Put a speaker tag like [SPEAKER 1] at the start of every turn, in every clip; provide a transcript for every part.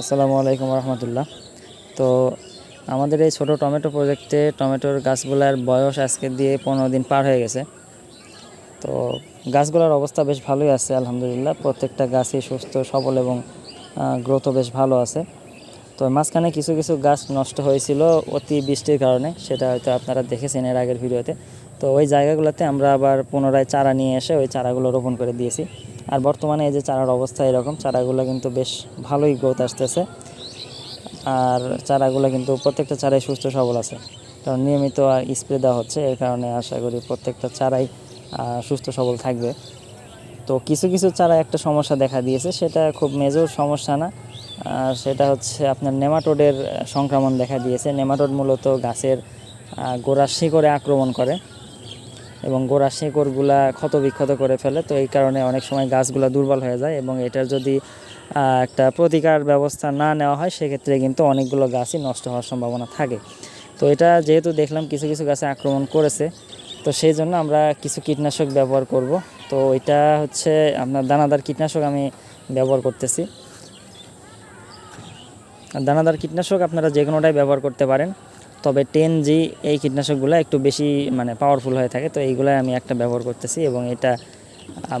[SPEAKER 1] আসসালামু আলাইকুম রহমতুল্লাহ। তো আমাদের এই ছোট টমেটো প্রজেক্টে টমেটোর গাছগুলার বয়স আজকে দিয়ে পনেরো দিন পার হয়ে গেছে। তো গাছগুলোর অবস্থা বেশ ভালোই আছে, আলহামদুলিল্লাহ। প্রত্যেকটা গাছই সুস্থ, সবল এবং গ্রোথও বেশ ভালো আছে। তো মাঝখানে কিছু কিছু গাছ নষ্ট হয়েছিল অতি বৃষ্টির কারণে, সেটা হয়তো আপনারা দেখেছেন এর আগের ভিডিওতে। তো ওই জায়গাগুলোতে আমরা আবার পুনরায় চারা নিয়ে এসে ওই চারাগুলো রোপণ করে দিয়েছি। আর বর্তমানে এই যে চারার অবস্থা এরকম, চারাগুলো কিন্তু বেশ ভালোই গ্রোথ আসতেছে। আর চারাগুলো কিন্তু প্রত্যেকটা চারাই সুস্থ সবল আছে। কারণ নিয়মিত আর স্প্রে দেওয়া হচ্ছে, এর কারণে আশা করি প্রত্যেকটা চারাই সুস্থ সবল থাকবে। তো কিছু কিছু চারা একটা সমস্যা দেখা দিয়েছে, সেটা খুব মেজর সমস্যা না। সেটা হচ্ছে আপনার নেমাটোডের সংক্রমণ দেখা দিয়েছে। নেমাটোড মূলত গাছের গোড়ার শিকড়ে আক্রমণ করে। এবং গোড়া শিকড়গুলা ক্ষত বিক্ষত করে ফেলে, তো এই কারণে অনেক সময় গাছগুলো দুর্বল হয়ে যায় এবং এটার যদি একটা প্রতিকার ব্যবস্থা না নেওয়া হয়, সেক্ষেত্রে কিন্তু অনেকগুলো গাছই নষ্ট হওয়ার সম্ভাবনা থাকে। তো এটা যেহেতু দেখলাম কিছু কিছু গাছে আক্রমণ করেছে, তো সেই জন্য আমরা কিছু কীটনাশক ব্যবহার করব। তো এটা হচ্ছে আপনার দানাদার কীটনাশক আমি ব্যবহার করতেছি। দানাদার কীটনাশক আপনারা যে কোনোটাই ব্যবহার করতে পারেন। তবে টেন জি এই কীটনাশকগুলো একটু বেশি মানে পাওয়ারফুল হয়ে থাকে, তো এইগুলাই আমি একটা ব্যবহার করতেছি এবং এটা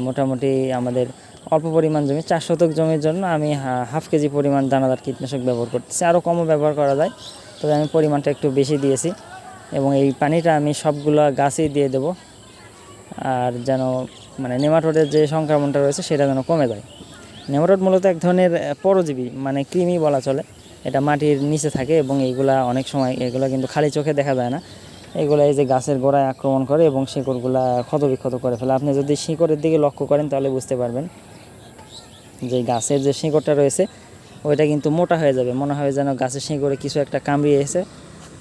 [SPEAKER 1] মোটামুটি আমাদের অল্প পরিমাণ জমি, চার শতক জমির জন্য আমি হাফ কেজি পরিমাণ দানাদার কীটনাশক ব্যবহার করতেছি। আরও কমও ব্যবহার করা যায়, তবে আমি পরিমাণটা একটু বেশি দিয়েছি এবং এই পানিটা আমি সবগুলো গাছেই দিয়ে দেব, আর যেন মানে নেমাটোডের যে সংক্রমণটা রয়েছে সেটা যেন কমে যায়। নেমাটোড মূলত এক ধরনের পরজীবী মানে কৃমি বলা চলে। এটা মাটির নিচে থাকে এবং এইগুলা অনেক সময় এগুলো কিন্তু খালি চোখে দেখা যায় না। এগুলো এই যে গাছের গোড়ায় আক্রমণ করে এবং শিকড়গুলা ক্ষতবিক্ষত করে ফেলে। আপনি যদি শিকড়ের দিকে লক্ষ্য করেন তাহলে বুঝতে পারবেন যে গাছের যে শিকড়টা রয়েছে, ওইটা কিন্তু মোটা হয়ে যাবে। মনে হয় যেন গাছের শিকড়ে কিছু একটা কামড়িয়েছে,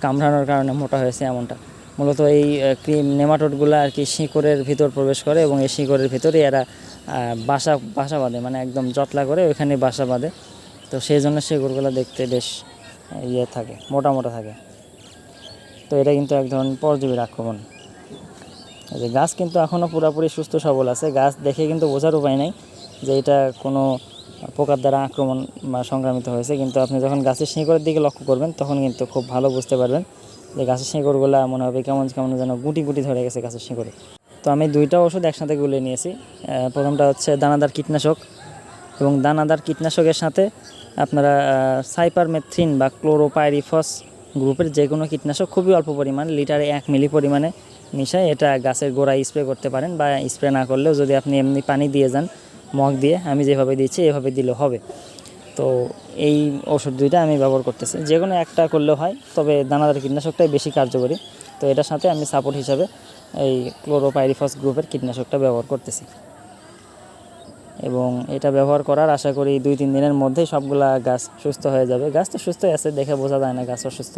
[SPEAKER 1] কামড়ানোর কারণে মোটা হয়েছে এমনটা। মূলত এই ক্রিম নেমাটোডগুলো আর কি শিকড়ের ভিতর প্রবেশ করে এবং এই শিকড়ের ভিতরে এরা বাসা বাসা বাঁধে। মানে একদম জটলা করে ওইখানে বাসা বাঁধে। তো সেই জন্য শিকড়গুলো দেখতে বেশ ইয়ে থাকে, মোটা মোটা থাকে। তো এটা কিন্তু এক ধরনের পরজীবীর আক্রমণ। যে গাছ কিন্তু এখনও পুরোপুরি সুস্থ, সবল আছে। গাছ দেখে কিন্তু বোঝার উপায় নেই যে এটা কোনো পোকার দ্বারা আক্রমণ বা সংক্রামিত হয়েছে। কিন্তু আপনি যখন গাছের শিকড়ের দিকে লক্ষ্য করবেন, তখন কিন্তু খুব ভালো বুঝতে পারবেন যে গাছের শিকড়গুলো মনে হবে কেমন কেমন যেন গুটি গুটি ধরে গেছে গাছের শিকড়ে তো আমি দুইটা ওষুধ একসাথে গুলে নিয়েছি। প্রথমটা হচ্ছে দানাদার কীটনাশক। এবং দানাদার কীটনাশকের সাথে আপনারা সাইপারমেথ্রিন বা ক্লোরোপাইরিফস গ্রুপের যে কোনো কীটনাশক খুবই অল্প পরিমাণ, লিটারে এক মিলি পরিমাণে মিশায় এটা গাছের গোড়ায় স্প্রে করতে পারেন বা স্প্রে না করলেও যদি আপনি এমনি পানি দিয়ে যান, মগ দিয়ে, আমি যেভাবে দিচ্ছি এভাবে দিলেও হবে। তো এই ওষুধ দুইটা আমি ব্যবহার করতেছি। যে কোনো একটা করলেও হয়, তবে দানাদার কীটনাশকটাই বেশি কার্যকরী। তো এটার সাথে আমি সাপোর্ট হিসাবে এই ক্লোরোপাইরিফস গ্রুপের কীটনাশকটা ব্যবহার করতেছি। এবং এটা ব্যবহার করার আশা করি দুই, তিন দিনের মধ্যেই সবগুলা গাছ সুস্থ হয়ে যাবে। গাছ তো সুস্থই আছে, দেখে বোঝা যায় না গাছ অসুস্থ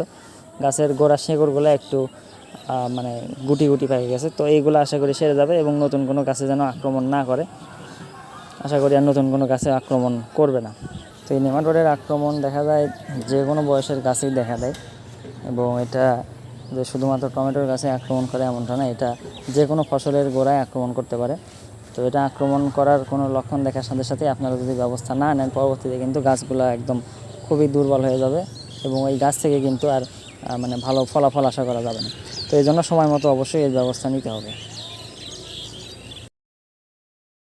[SPEAKER 1] গাছের গোড়া শেকড়গুলো একটু মানে গুটি গুটি পেয়ে গেছে। তো এইগুলো আশা করি সেরে যাবে এবং নতুন কোনো গাছে যেন আক্রমণ না করে। আশা করি আর নতুন কোনো গাছে আক্রমণ করবে না। তো এই নেমাটোডের আক্রমণ দেখা যায় যে কোনো বয়সের গাছেই দেখা দেয় এবং এটা যে শুধুমাত্র টমেটোর গাছে আক্রমণ করে এমনটা না, এটা যে কোনো ফসলের গোড়ায় আক্রমণ করতে পারে। তো এটা আক্রমণ করার কোনো লক্ষণ দেখার সাথে সাথে আপনারা যদি ব্যবস্থা না নেন, পরবর্তীতে কিন্তু গাছগুলো একদম খুবই দুর্বল হয়ে যাবে এবং ওই গাছ থেকে কিন্তু আর মানে ভালো ফলাফল আশা করা যাবে না। তো এই জন্য সময় মতো অবশ্যই এই ব্যবস্থা নিতে হবে।